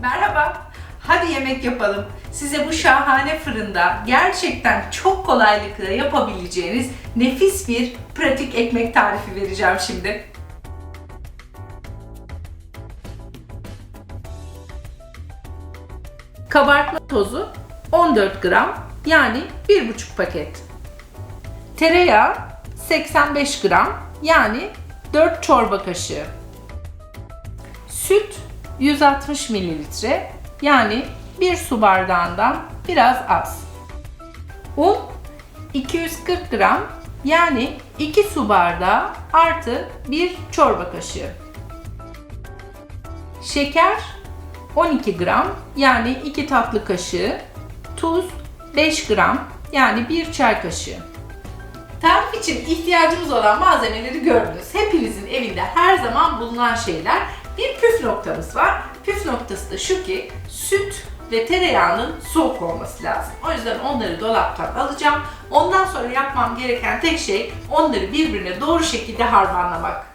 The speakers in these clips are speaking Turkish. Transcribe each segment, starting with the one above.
Merhaba. Hadi yemek yapalım. Size bu şahane fırında gerçekten çok kolaylıkla yapabileceğiniz nefis bir pratik ekmek tarifi vereceğim şimdi. Kabartma tozu 14 gram yani 1,5 paket. Tereyağı 85 gram yani 4 çorba kaşığı. Süt 160 mililitre yani 1 su bardağından biraz az. Un 240 gram yani 2 su bardağı artı 1 çorba kaşığı. Şeker 12 gram yani 2 tatlı kaşığı. Tuz 5 gram yani 1 çay kaşığı. Tarif için ihtiyacımız olan malzemeleri gördünüz. Hepinizin evinde her zaman bulunan şeyler. Bir püf noktamız var. Püf noktası da şu ki süt ve tereyağının soğuk olması lazım. O yüzden onları dolaptan alacağım. Ondan sonra yapmam gereken tek şey onları birbirine doğru şekilde harmanlamak.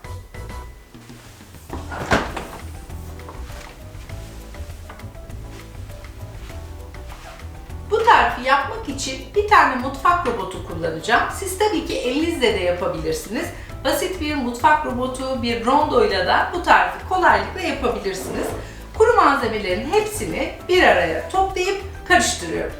Bu tarifi yapmak için bir tane mutfak robotu kullanacağım. Siz tabii ki elinizle de yapabilirsiniz. Basit bir mutfak robotu, bir rondoyla da bu tarifi kolaylıkla yapabilirsiniz. Kuru malzemelerin hepsini bir araya toplayıp karıştırıyorum.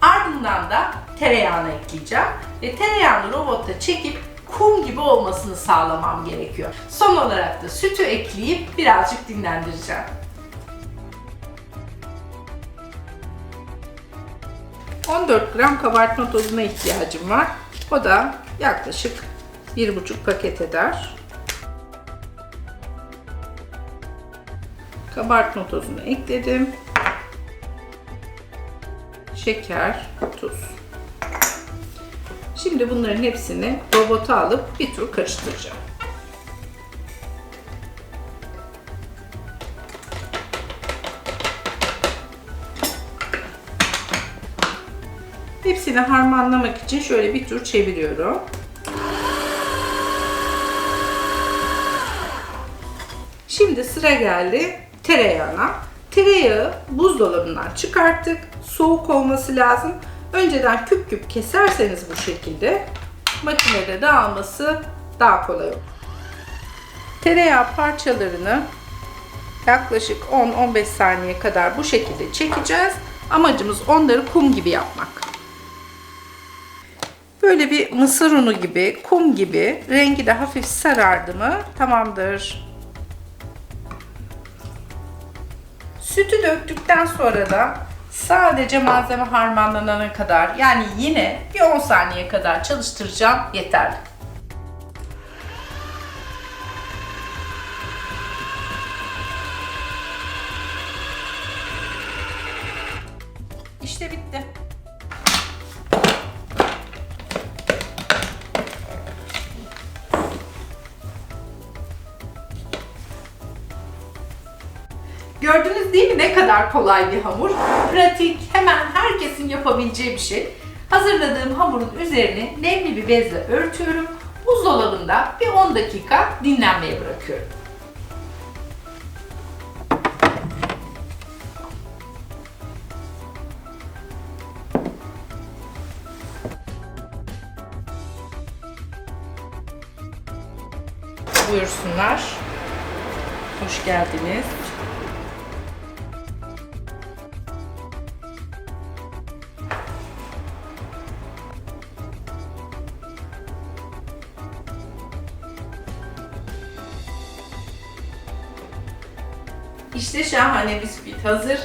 Ardından da tereyağını ekleyeceğim ve tereyağını robotta çekip kum gibi olmasını sağlamam gerekiyor. Son olarak da sütü ekleyip birazcık dinlendireceğim. 14 gram kabartma tozuna ihtiyacım var. O da yaklaşık 1,5 paket eder. Kabartma tozunu ekledim. Şeker, tuz. Şimdi bunların hepsini robota alıp bir tur karıştıracağım. Hepsini harmanlamak için şöyle bir tur çeviriyorum. Şimdi sıra geldi tereyağına. Tereyağı buzdolabından çıkarttık. Soğuk olması lazım. Önceden küp küp keserseniz bu şekilde makinede dağılması daha kolay olur. Tereyağı parçalarını yaklaşık 10-15 saniye kadar bu şekilde çekeceğiz. Amacımız onları kum gibi yapmak. Böyle bir mısır unu gibi, kum gibi rengi de hafif sarardı mı tamamdır. Sütü döktükten sonra da sadece malzeme harmanlanana kadar yani yine bir 10 saniye kadar çalıştıracağım yeterli. İşte bitti. Gördünüz değil mi ne kadar kolay bir hamur? Pratik, hemen herkesin yapabileceği bir şey. Hazırladığım hamurun üzerine nemli bir bezle örtüyorum. Buzdolabında bir 10 dakika dinlenmeye bırakıyorum. Buyursunlar. Hoş geldiniz. İşte şahane bisküvit hazır.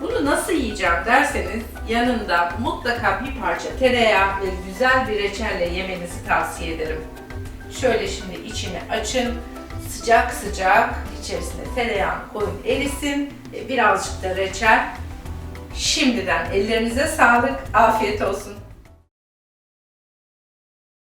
Bunu nasıl yiyeceğim derseniz yanında mutlaka bir parça tereyağı ve güzel bir reçelle yemenizi tavsiye ederim. Şöyle şimdi içini açın. Sıcak sıcak içerisine tereyağını koyun erisin. ve Birazcık da reçel. Şimdiden ellerinize sağlık. Afiyet olsun.